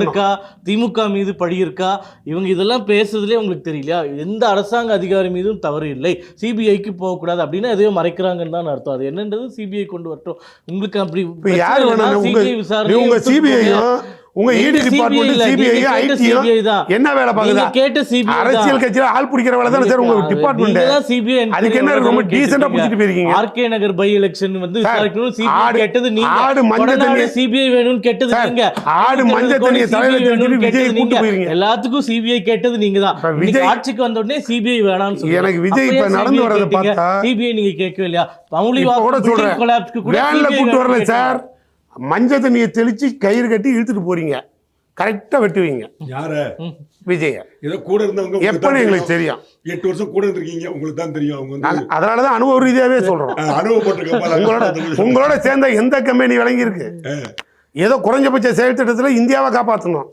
இருக்கா? திமுக மீது பழி இருக்கா? இவங்க இதெல்லாம் பேசுறதுலே உங்களுக்கு தெரியலையா? எந்த அரசாங்க அதிகாரி மீதும் தவறு இல்லை. சிபிஐக்கு போகக்கூடாது அப்படின்னு எதையோ மறைக்கிறாங்கன்னு தான் அர்த்தம். அது என்னன்றது சிபிஐ கொண்டு வரட்டும். உங்களுக்கு அப்படி யார் வேணாலும் விசாரணை உங்க CBI டிபார்ட்மெண்ட் சிபிஐ தான். என்ன வேலை பாக்குதா கேட்ட சிபிஐ அரசியல் கட்சியில ஆள் பிடிக்கிற வேலை தானே சார் உங்க டிபார்ட்மெண்ட் அதுக்கு என்ன ரொம்ப டீசெண்டா பிடிச்சிட்டு போயிருக்கீங்க R K Nagar by election வந்து சார், விசாரிக்கணும் சிபிஐ கெட்டது நீங்க ஆடு மஞ்சள் தண்ணி- சிபிஐ வேணும்னு கெட்டது நீங்க ஆடு மஞ்சள் CBI தலையில கெட்டது விஜய். கூட்டு போயிருங்க. எல்லாத்துக்கும் சிபிஐ கெட்டது நீங்க தான் விஜய் ஆட்சிக்கு வந்த உடனே சிபிஐ வேணாம்னு சொல்லுங்க எனக்கு விஜய் இப்ப நடந்து வர்றதை பார்த்தா சிபிஐ நீங்க கேட்கவே இல்லையா மௌலி இப்ப கூட வாக்கு சொல்றேன் வேன்ல கூட்டு வரல சார் மஞ்சள் தண்ணியை தெளிச்சு கயிறு கட்டி இழுத்துட்டு போறீங்க. கரெக்டா வெட்டுவீங்க. யார? விஜய. ஏதோ கூட இருந்தவங்க எப்பன்னு தான் எங்களுக்கு தெரியும். எட்டு வருஷம் கூட இருந்திருக்கீங்க உங்களுக்கு தான் தெரியும். அவங்க வந்து நாங்க- அதனாலதான் அனுபவ ரீதியாவே சொல்றோம். அஹ், அனுபவப்பட்டிருக்க உங்களோட உங்களோட சேர்ந்த எந்த கம்பெனி விளங்கி இருக்கு ஏதோ குறைஞ்சபட்ச செயல் திட்டத்துல இந்தியாவை காப்பாற்றணும்